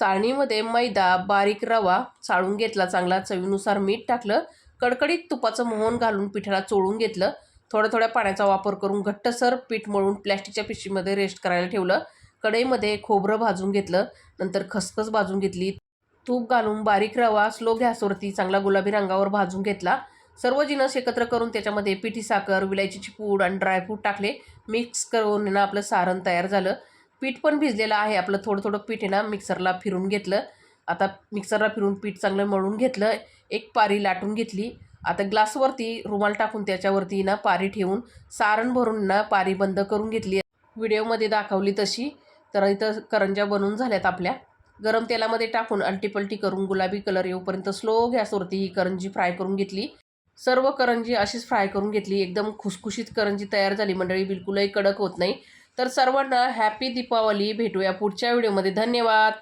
चाळणीमध्ये मैदा बारीक रवा चाळून घेतला. चांगला चवीनुसार मीठ टाकलं. कडकडीत तुपाचं मोहन घालून पिठाला चोळून घेतलं. थोड्या थोड्या पाण्याचा वापर करून घट्टसर पीठ मळून प्लॅस्टिकच्या पिशवीमध्ये रेस्ट करायला ठेवलं. कढईमध्ये खोबरं भाजून घेतलं. नंतर खसखस भाजून घेतली. तूप घालून बारीक रवा स्लो गॅसवरती चांगला गुलाबी रंगावर भाजून घेतला. सर्व जिनस एकत्र करून त्याच्यामध्ये पिठी साखर विलायचीची पूड आणि ड्रायफ्रूट टाकले. मिक्स करून ना आपलं सारण तयार झालं. पीठ पण भिजलेलं आहे. आपलं थोडं थोडं पीठ आहे ना मिक्सरला फिरून घेतलं. आता मिक्सरला फिरून पीठ चांगलं मळून घेतलं. एक पारी लाटून घेतली. आता ग्लासवरती रुमाल टाकून त्याच्यावरती ना पारी ठेवून सारण भरून ना पारी बंद करून घेतली. व्हिडिओमध्ये दाखवली तशी. तर इथं करंज्या बनवून झाल्यात आपल्या. गरम तेलामध्ये टाकून अलटीपलटी करून गुलाबी कलर येऊपर्यंत स्लो गॅसवरती ही करंजी फ्राय करून घेतली. सर्व करंजी अशीच फ्राय करून घेतली. एकदम खुसखुशीत करंजी तयार झाली. मंडळी बिलकुलही कडक होत नाही. तर सर्वांना हॅपी दीपावली. भेटूया पुढच्या व्हिडिओमध्ये. धन्यवाद.